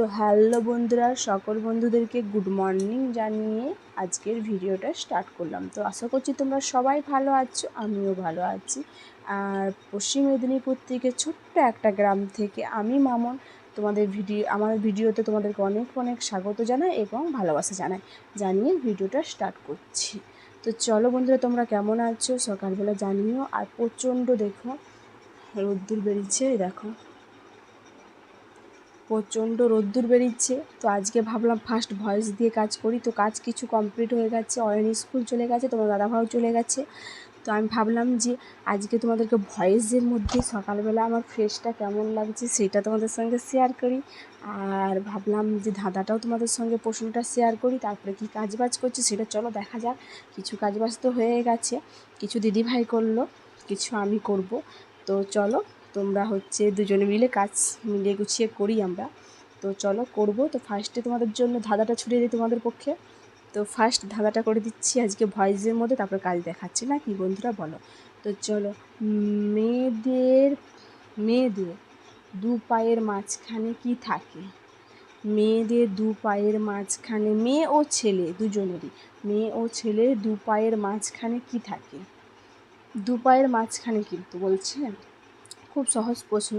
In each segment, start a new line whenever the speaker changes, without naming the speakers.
তো হ্যালো বন্ধুরা, সকল বন্ধুদেরকে গুড মর্নিং জানিয়ে আজকের ভিডিওটা স্টার্ট করলাম। তো আশা করছি তোমরা সবাই ভালো আছো, আমিও ভালো আছি। আর পশ্চিম মেদিনীপুর থেকে ছোট্ট একটা গ্রাম থেকে আমি মামন, তোমাদের ভিডিও আমার ভিডিওতে তোমাদেরকে অনেক অনেক স্বাগত জানাই এবং ভালোবাসা জানাই, জানিয়ে ভিডিওটা স্টার্ট করছি। তো চলো বন্ধুরা, তোমরা কেমন আছো? সকালবেলা জানিও, আর প্রচণ্ড দেখো, রোদ্দুর বেরিয়েছে দেখো। প্রচণ্ড রোদ্দুর বেরিয়েছে তো আজকে ভাবলাম ফার্স্ট ভয়েস দিয়ে কাজ করি। তো কাজ কিছু কমপ্লিট হয়ে গেছে। অয়ন স্কুল চলে গেছে, তোমার দাদাভাও চলে গেছে। তো আমি ভাবলাম যে আজকে তোমাদেরকে ভয়েসের মধ্যে সকালবেলা আমার ফেসটা কেমন লাগছে সেটা তোমাদের সঙ্গে শেয়ার করি। আর ভাবলাম যে ধাঁধাটাও তোমাদের সঙ্গে প্রশ্নটা শেয়ার করি। তারপরে কী কাজ বাজ করছি সেটা চলো দেখা যাক। কিছু কাজ বাজ তো হয়ে গেছে। কিছু দিদিভাই করল, কিছু আমি করব। তো চলো তোমরা হচ্ছে দুজনে মিলে কাজ মিলিয়ে গুছিয়ে করি আমরা। তো চলো করব। তো ফার্স্টে তোমাদের জন্য ধাঁধাটা ছুড়িয়ে দিই তোমাদের পক্ষে। তো ফার্স্ট ধাঁধাটা করে দিচ্ছি আজকে ভয়েসের মধ্যে, তারপরে কাজ দেখাচ্ছি, না? কি বন্ধুরা বলো? তো চলো, মেয়েদের মেয়েদের দু পায়ের মাঝখানে কি থাকে? মেয়েদের দু পায়ের মাঝখানে, মেয়ে ও ছেলে দুজনেরই, মেয়ে ও ছেলে দু পায়ের মাঝখানে কি থাকে? দু পায়ের মাঝখানে কিন্তু বলছে খুব সহজ প্রশ্ন,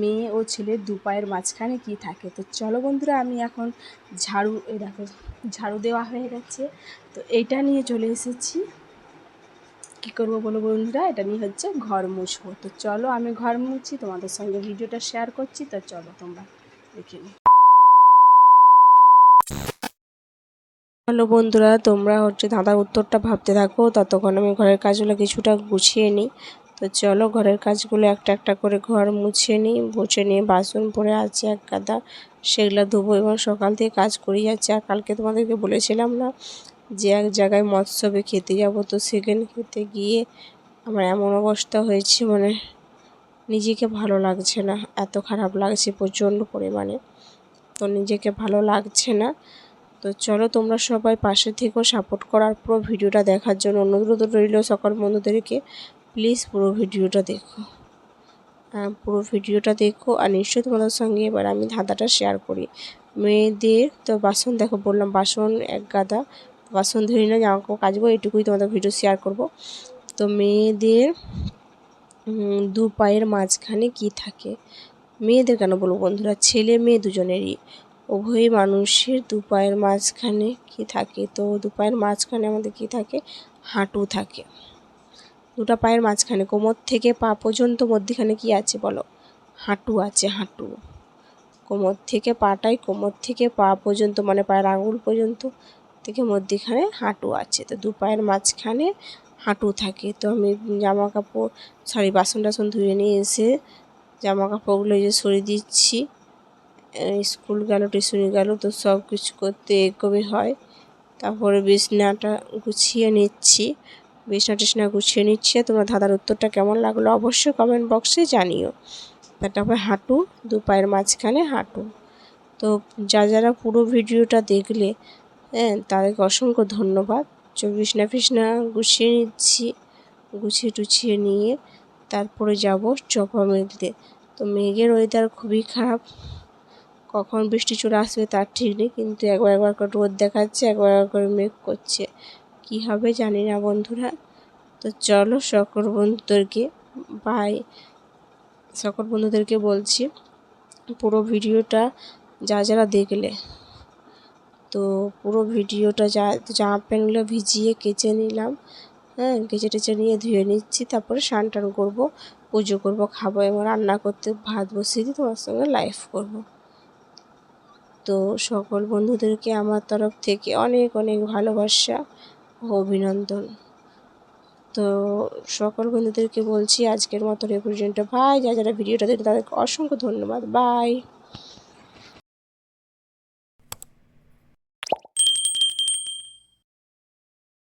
মেয়ে ও ছেলের দু পায়ের মাঝখানে কী থাকে? তো চলো বন্ধুরা, আমি এখন ঝাড়ু, এই দেখো, ঝাড়ু দেওয়া হয়ে গেছে। তো এটা নিয়ে চলে এসেছি। কী করব বলো বন্ধুরা? এটা নিয়ে হচ্ছে ঘর মুছবো। তো চলো, আমি ঘর মুছি, তোমাদের সঙ্গে ভিডিওটা শেয়ার করছি। তো চলো, তোমরা দেখে নিই হ্যালো বন্ধুরা, তোমরা হচ্ছে দাদার উত্তরটা ভাবতে থাকো। ততক্ষণ আমি ঘরের কাজগুলো কিছুটা গুছিয়ে নিই। তো চলো ঘরের কাজগুলো একটা একটা করে ঘর মুছে নিই, মুছে নিয়ে বাসন পড়ে আছে এক গাদা। সেগুলো ধোবো এবং সকাল থেকে কাজ করি যাচ্ছে। আর কালকে তোমাদেরকে বলেছিলাম না যে এক জায়গায় মৎস্যবে খেতে যাব, তো সেখানে খেতে গিয়ে আমার এমন অবস্থা হয়েছে মানে নিজেকে ভালো লাগছে না, এত খারাপ লাগছে প্রচণ্ড পরিমাণে। তো নিজেকে ভালো লাগছে না। তো চলো তোমরা সবাই পাশে থেকেও সাপোর্ট করার পুরো ভিডিওটা দেখার জন্য অনুরোধ রইল সকল বন্ধুদেরকে। প্লিজ পুরো ভিডিওটা দেখো। হ্যাঁ পুরো ভিডিওটা দেখো আর নিশ্চয়ই তোমাদের সঙ্গে এবার আমি ধাঁধাটা শেয়ার করি। মেয়েদের তো বাসন দেখো, বললাম বাসন এক গাদা, বাসন ধরি না, জামা কাপড় কাচবো এটুকুই তোমাদের ভিডিও শেয়ার করব। তো মেয়েদের দু পায়ের মাঝখানে কি থাকে? মেয়েদের কেন বলব বন্ধুরা? ছেলে মেয়ে দুজনেরই। উভয় মানুষের দু পায়ের মাঝখানে কি থাকে? তো দু পায়ের মাঝখানে আমাদের কি থাকে? হাঁটু থাকে। দুটা পায়ের মাঝখানে, কোমর থেকে পা পর্যন্ত মধ্যিখানে কি আছে বলো? হাঁটু আছে, হাঁটু। কোমর থেকে পাটাই কোমর থেকে পা পর্যন্ত মানে পায়ের আঙুল পর্যন্ত থেকে মধ্যিখানে হাঁটু আছে। তো দু পায়ের মাঝখানে হাঁটু থাকে। তো আমি জামা কাপড় সরি বাসন টাসন ধুয়ে নিয়ে এসে জামা কাপড়গুলো যে সরিয়ে দিচ্ছি। স্কুল গেল, টিউশনি গেল, তো সব কিছু করতে এগোবে হয়। তারপরে বিছনাটা গুছিয়ে নিচ্ছি। বিছনা টিছনা গুছিয়ে নিচ্ছে। তোমরা ধাঁধার উত্তরটা কেমন লাগল অবশ্যই কমেন্ট বক্সে জানিও। তারপর হাঁটু, দু পায়ের মাঝখানে হাঁটু। তো যা যারা পুরো ভিডিওটা দেখলে হ্যাঁ তাদেরকে অসংখ্য ধন্যবাদ। বিছনা ফিসনা গুছিয়ে নিচ্ছি, গুছিয়ে টুছিয়ে নিয়ে তারপরে যাব চপা মেঘতে। তো মেঘের ওয়েদার খুবই খারাপ। কখন বৃষ্টি চলে আসবে তার ঠিক নেই, কিন্তু একবার একবার করে রোদ দেখাচ্ছে, একবার একবার করে মেঘ করছে। কি হবে জানি না বন্ধুরা। তো চলো সকল বন্ধুদেরকে বাই সকল বন্ধুদেরকে বলছি, পুরো ভিডিওটা যা যারা দেখলে, তো পুরো ভিডিওটা যা, জামা প্যান্টগুলো ভিজিয়ে কেচে নিলাম হ্যাঁ কেচে টেচে নিয়ে ধুয়ে নিচ্ছি, তারপরে স্নান টান করব, পুজো করব, খাব, এবং রান্না করতে ভাত বসিয়ে দিয়ে তোমার সঙ্গে লাইভ করব। তো সকল বন্ধুদেরকে আমার তরফ থেকে অনেক অনেক ভালোবাসা ও অভিনন্দন। তো সকল বন্ধুদেরকে বলছি আজকের মতো রেপ্রেজেন্ট ভাই যা যারা ভিডিওটা দেখে তাদেরকে অসংখ্য ধন্যবাদ। বাই